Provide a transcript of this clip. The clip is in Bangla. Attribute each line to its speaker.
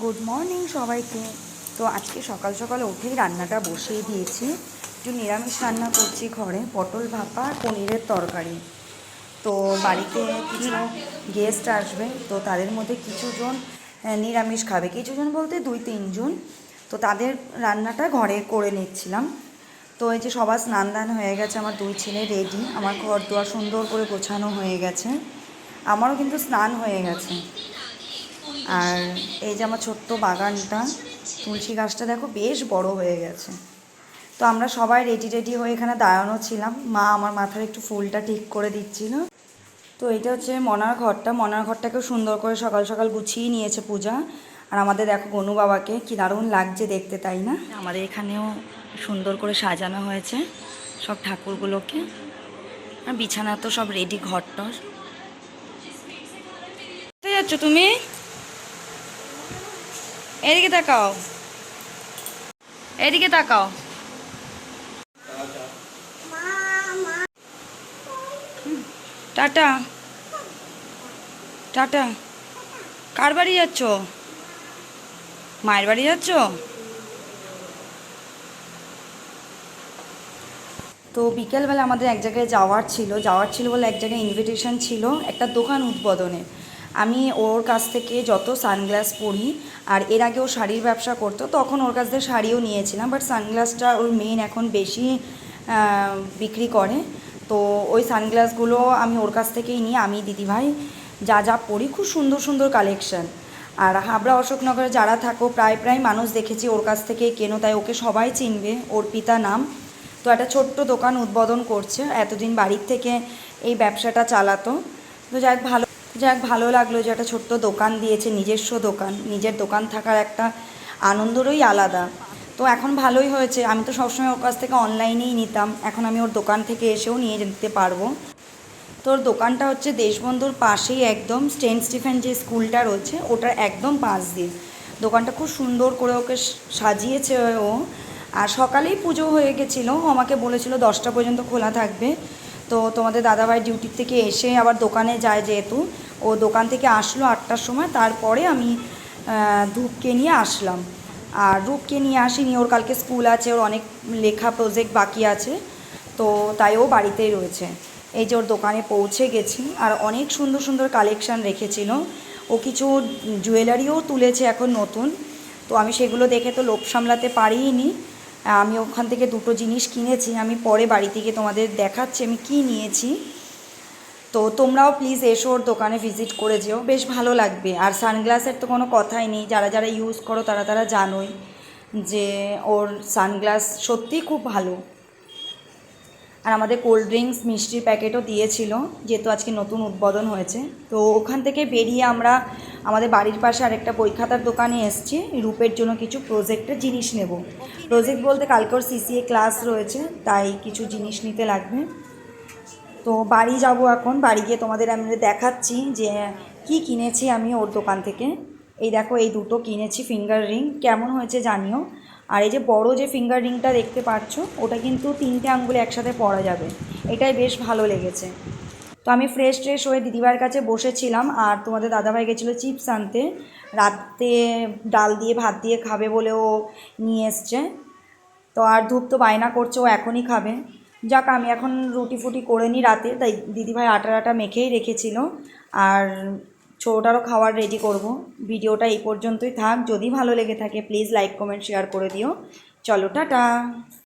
Speaker 1: গুড মর্নিং সবাইকে। তো আজকে সকাল সকাল উঠেই রান্নাটা বসিয়ে দিয়েছি। একটু নিরামিষ রান্না করছি ঘরে, পটল ভাপা, পনিরের তরকারি। তো বাড়িতে কিছু গেস্ট আসবে, তো তাদের মধ্যে কিছুজন নিরামিষ খাবে। কিছুজন বলতে দুই, তিনজন। তো তাদের রান্নাটা ঘরে করে নিচ্ছিলাম। তো এই যে সবার স্নান দান হয়ে গেছে, আমার দুই ছেলে রেডি আমার ঘর দোয়ার সুন্দর করে গোছানো হয়ে গেছে। আমারও কিন্তু স্নান হয়ে গেছে। আর এই যে আমার ছোট্ট বাগানটা, তুলসী গাছটা দেখো বেশ বড় হয়ে গেছে। তো আমরা সবাই রেডি রেডি হয়ে এখানে দাঁড়ানো ছিলাম। মা আমার মাথার একটু ফুলটা ঠিক করে দিচ্ছিল। তো এটা হচ্ছে মনার ঘরটা। মনার ঘরটাকেও সুন্দর করে সকাল সকাল গুছিয়ে নিয়েছে পূজা। আর আমাদের দেখো গনু বাবাকে, কি দারুণ লাগছে দেখতে, তাই না? আমাদের এখানেও সুন্দর করে সাজানো হয়েছে সব ঠাকুরগুলোকে। আর বিছানা তো সব রেডি কোথায় যাচ্ছ তুমি? এদিকে তাকাও। এদিকে তাকাও। টাটা। টাটা। কার বাড়ি যাচ্ছ? মায়ের বাড়ি যাচ্ছ? তো বিকেলবেলা আমাদের এক জায়গায় যাওয়ার ছিল। যাওয়ার ছিল বলে এক জায়গায় ইনভিটেশন ছিল। একটা দোকান উদ্বোধনে। আমি ওর কাছ থেকে যত সানগ্লাস পরি, আর এর আগে ও শাড়ির ব্যবসা করতো, তখন ওর কাছ থেকে শাড়িও নিয়েছিলাম বাট সানগ্লাসটা ওর মেন এখন বেশি বিক্রি করে। তো ওই সানগ্লাসগুলো আমি ওর কাছ থেকেই নিই, আমি, দিদিভাই, যা যা পরি, খুব সুন্দর সুন্দর কালেকশন আর হাবড়া অশোকনগরে যারা থাকো, প্রায় প্রায় মানুষ দেখেছি ওর কাছ থেকে কেনো, তাই ওকে সবাই চিনবে অর্পিতা নাম। তো একটা ছোট্ট দোকান উদ্বোধন করছে, এতদিন বাড়ির থেকে এই ব্যবসাটা চালাতো। তো যাক ভালো যাক, ভালো লাগল যে একটা ছোট্ট দোকান দিয়েছে, নিজস্ব দোকান। নিজের দোকান থাকার একটা আনন্দরই আলাদা। তো এখন ভালোই হয়েছে। আমি তো সবসময় ওর কাছ থেকে অনলাইনেই নিতাম। এখন আমি ওর দোকান থেকে এসেও নিয়ে যেতে পারব। তোর দোকানটা হচ্ছে দেশবন্ধুর পাশেই একদম স্টেন স্টিফেন যে স্কুলটা রয়েছে, ওটার একদম পাশ দিয়ে। দোকানটা খুব সুন্দর করে ওকে সাজিয়েছে ও। আর সকালেই পুজো হয়ে গেছিল। আমাকে বলেছিল দশটা পর্যন্ত খোলা থাকবে। তো তোমাদের দাদাভাই ডিউটির থেকে এসে আবার দোকানে যায় যেহেতু। ও দোকান থেকে আসলো আটটার সময়, তারপরে আমি ধূপকে নিয়ে আসলাম। আর রূপকে নিয়ে আসিনি, ওর কালকে স্কুল আছে, ওর অনেক লেখা প্রজেক্ট বাকি আছে, তো তাই ও বাড়িতেই রয়েছে। এই যে ওর দোকানে পৌঁছে গেছি, আর অনেক সুন্দর সুন্দর কালেকশান রেখেছিল। ও কিছু জুয়েলারিও তুলেছে এখন নতুন, তো আমি সেগুলো দেখে তো লোভ সামলাতে পারিনি। আমি ওখান থেকে দুটো জিনিস কিনেছি, আমি পরে বাড়ি থেকে তোমাদের দেখাচ্ছি, আমি কী নিয়েছি। তো তোমরাও প্লিজ এসো ওর দোকানে ভিজিট করে যেও। বেশ ভালো লাগবে। আর সানগ্লাসের তো কোনো কথাই নেই। যারা যারা ইউজ করো, তারা তারা জানোই যে ওর সানগ্লাস সত্যিই খুব ভালো। আর আমাদের কোল্ড ড্রিঙ্কস মিষ্টির প্যাকেটও দিয়েছিল, যেহেতু আজকে নতুন উদ্বোধন হয়েছে। তো ওখান থেকে বেরিয়ে আমরা আমাদের বাড়ির পাশে আরেকটা বই খাতার দোকানে এসছি। রূপের জন্য কিছু প্রজেক্টের জিনিস নেব। প্রজেক্ট বলতে কালকে ওর সিসিএ ক্লাস রয়েছে, তাই কিছু জিনিস নিতে লাগবে। তো বাড়ি যাব এখন। বাড়ি গিয়ে তোমাদের আমি দেখাচ্ছি যে কি কিনেছি আমি ওর দোকান থেকে। এই দেখো, এই দুটো কিনেছি ফিঙ্গার রিং কেমন হয়েছে জানিও। আর এই যে বড় যে ফিঙ্গার রিংটা দেখতে পাচ্ছ, ওটা কিন্তু তিনটে আঙ্গুলে একসাথে পরা যাবে। এটাই বেশ ভালো লেগেছে। তো আমি ফ্রেশ ট্রেশ হয়ে দিদিভাইয়ের কাছে বসেছিলাম আর তোমাদের দাদাভাই গেছিল চিপস আনতে। রাতে ডাল দিয়ে, ভাত দিয়ে খাবে বলেও নিয়ে এসছে। তো আর ধূপ তো বায়না করছে, ও এখনই খাবে। যাক, আমি এখন রুটি ফুটি করে নিই রাতে, তাই দিদিভাই আটা আটা মেখেই রেখেছিল। আর ছোটারও খাওয়ার রেডি করব। ভিডিওটা এই পর্যন্তই থাক। যদি ভালো লেগে থাকে প্লিজ লাইক কমেন্ট শেয়ার করে দিও। চলো, টাটা!